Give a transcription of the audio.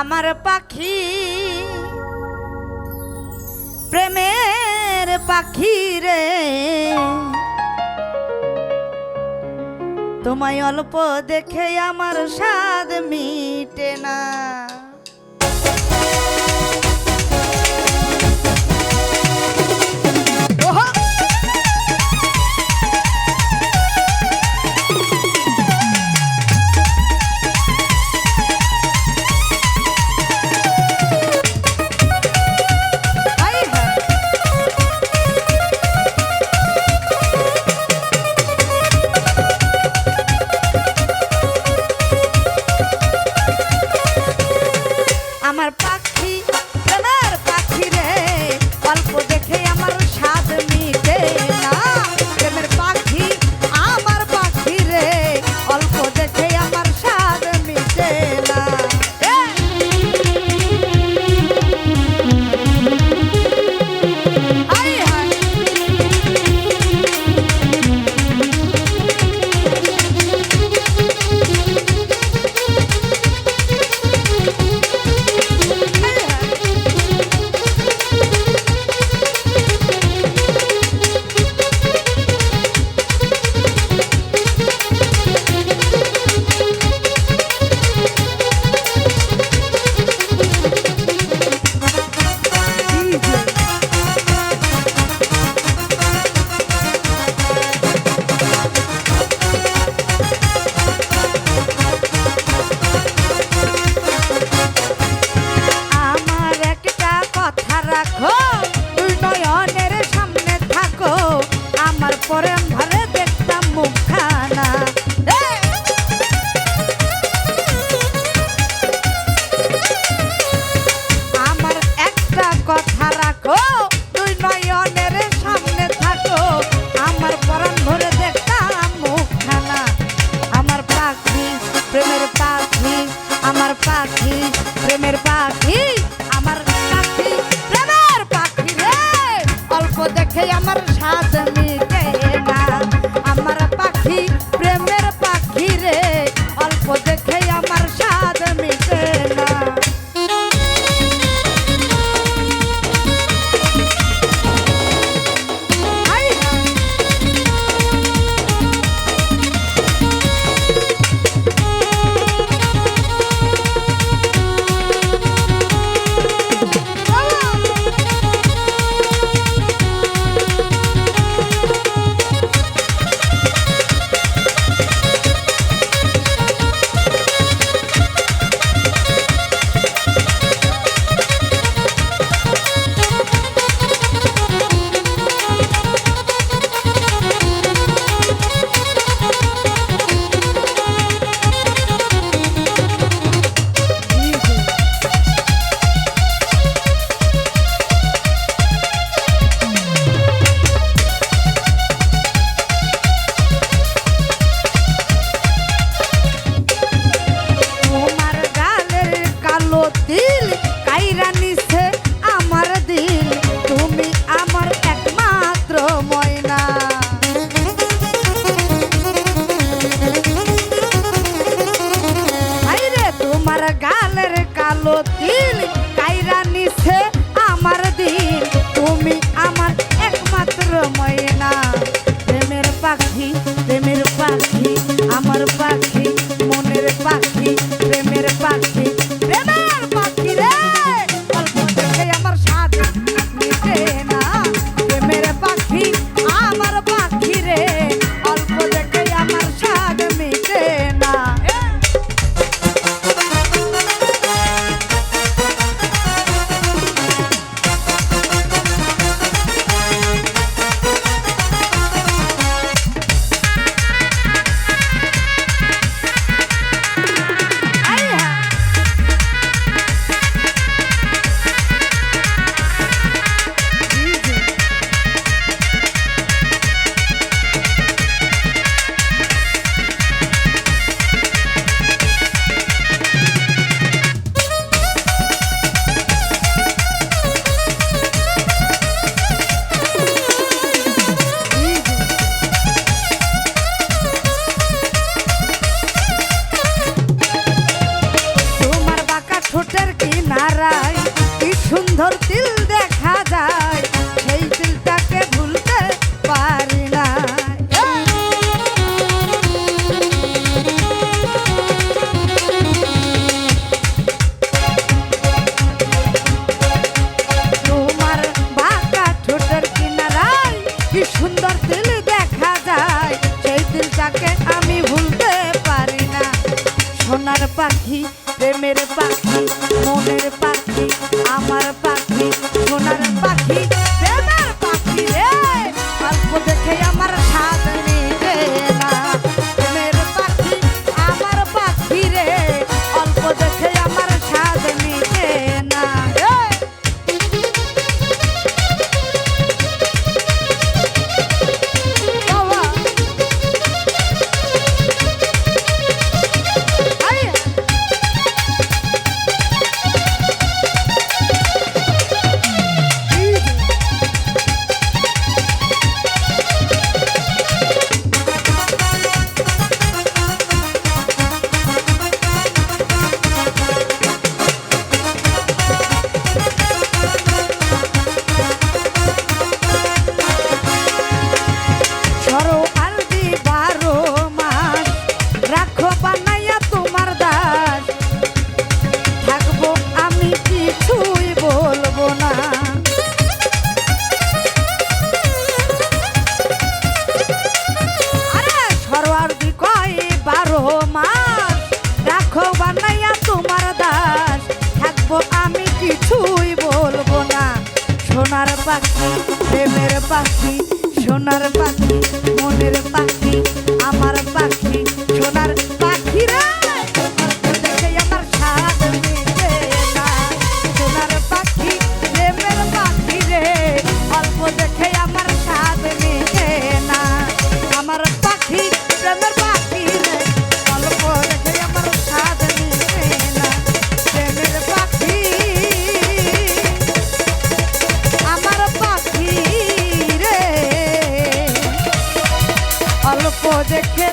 আমার পাখি প্রেমের পাখি রে। তোমায় অল্প দেখে আমার স্বাদ মিটে না। পরে ভারে দেখতাম মুখখানা। আমার একটা কথা রাখো তুই নয়নের সামনে থাকো। আমার পরাণ ভরে দেখতাম মুখখানা। আমার পাখি, প্রেমের পাখি, আমার পাখি, প্রেমের পাখি, আমার পাখি অল্প দেখে আমার সাধন তিল কাইরা নিছে বন্ধর তিল দেখা যায়, সেই তিলটাকে ভুলতে পারি না। তোমার বাঁকা ঠোঁটের কিনারায় কি সুন্দর তিল দেখা যায়, সেই তিলটাকে আমি ভুলতে পারি না। সোনার পাখি, প্রেমের পাখি পাখি প্রেমের পাখি সোনার পাখি মনের পাখি আমার পাখি সোনার পাখিরা de que